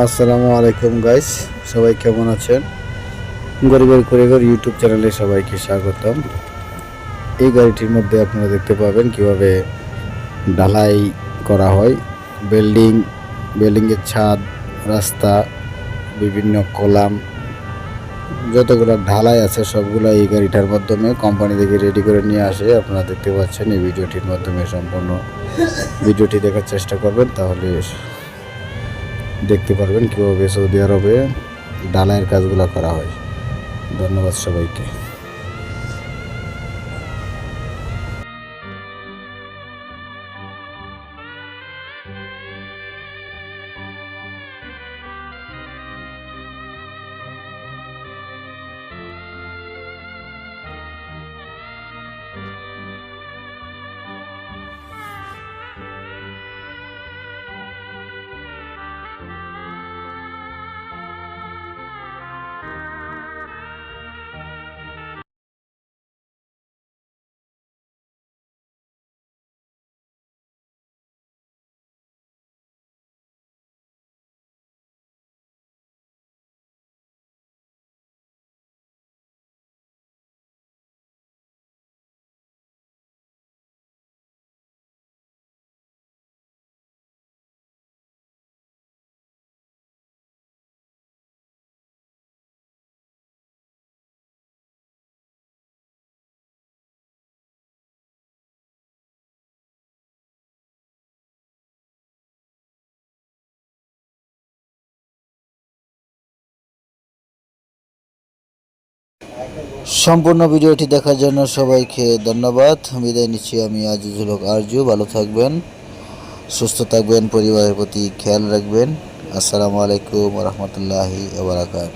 আসসালামু আলাইকুম গাইস সবাই কেমন আছেন? গরিবের কুরিগর ইউটিউব চ্যানেলে সবাইকে স্বাগতম। এই গাড়িটির মধ্যে আপনারা দেখতে পাবেন কীভাবে ঢালাই করা হয়। বিল্ডিং বিল্ডিংয়ের ছাদ, রাস্তা, বিভিন্ন কলাম, যতগুলো ঢালাই আছে সবগুলো এই গাড়িটার মাধ্যমে কোম্পানি থেকে রেডি করে নিয়ে আসে। আপনারা দেখতে পাচ্ছেন এই ভিডিওটির মাধ্যমে সম্পূর্ণ। ভিডিওটি দেখার চেষ্টা করবেন, তাহলে দেখতে পারবেন কীভাবে সৌদি আরবে ডালাইয়ের কাজগুলো করা হয়। ধন্যবাদ সবাইকে। সম্পূর্ণ ভিডিওটি দেখার জন্য সবাইকে ধন্যবাদ। বিদায় নিচ্ছি আমি আজিজুল হক আরজু। ভালো থাকবেন, সুস্থ থাকবেন, পরিবারের প্রতি খেয়াল রাখবেন। আসসালামু আলাইকুম রহমতুল্লাহি ওবরাকাত